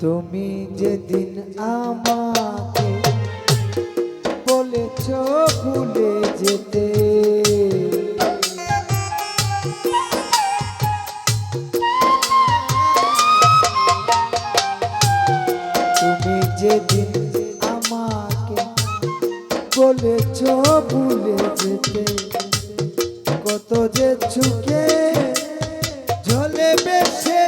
তুমি যেদিন আমাকে বলেছ ভুলে যেতে। তুমি যেদিন আমাকে বলেছ ভুলে যেতে। কত যে ছুকে ঝলে বেশে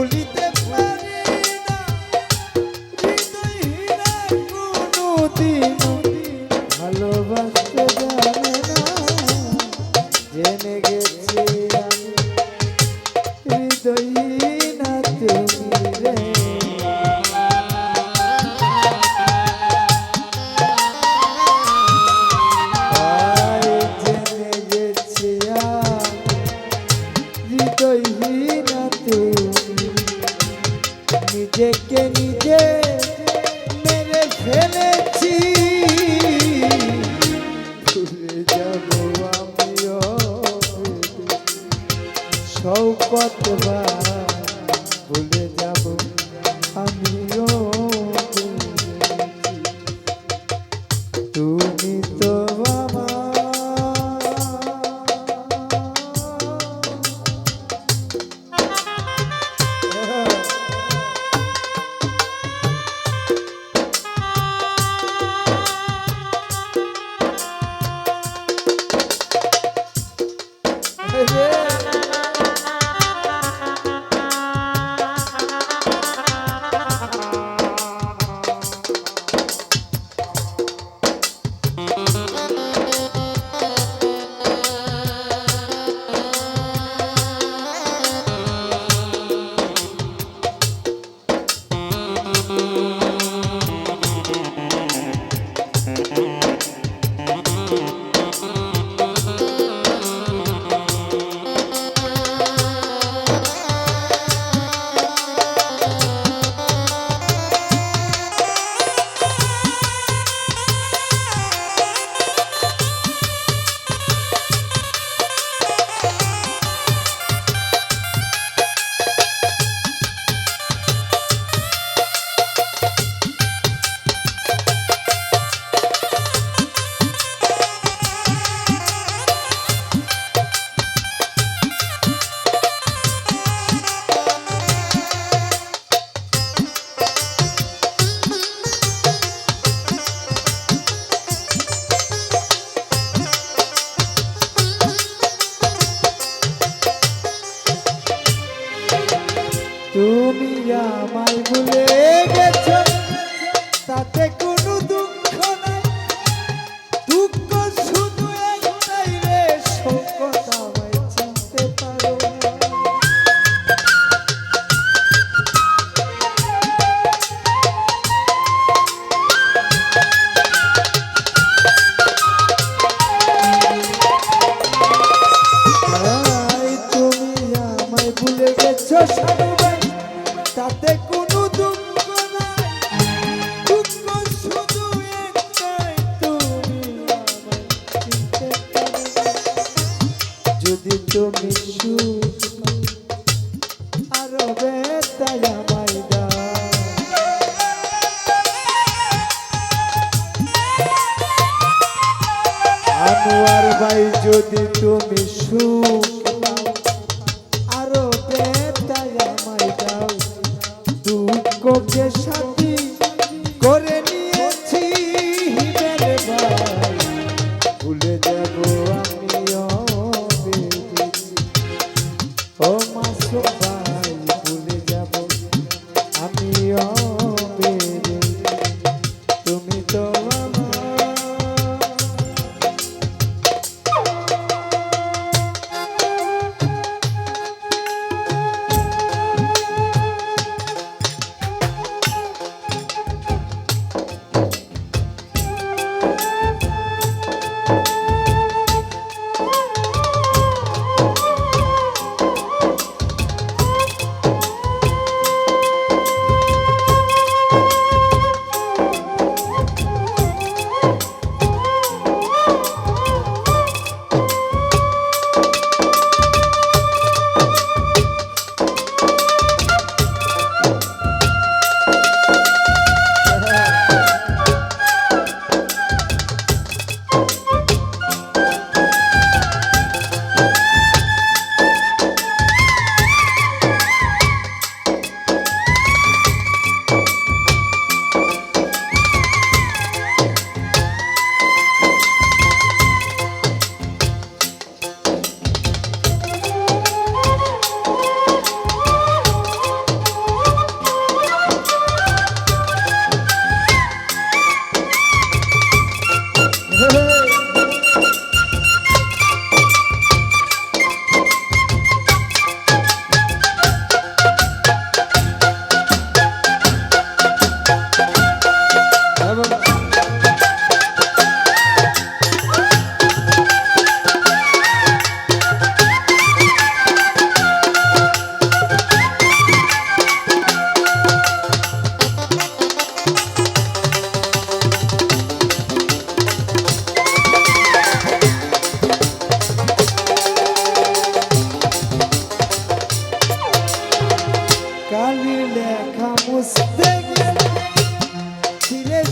Chulita. শৌকত বা ভুলে যদি তুমি সুখ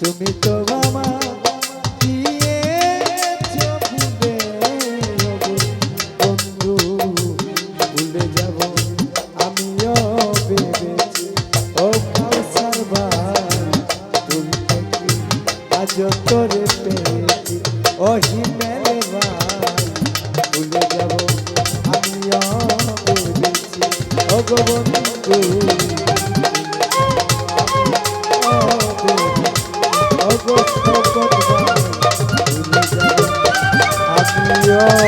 তুমি তো বাবা যতরে পেয়েছি। ওহি মেলে ভাই ভুলে যাব আমিও ভেবেছি। ভগবন্ধু ও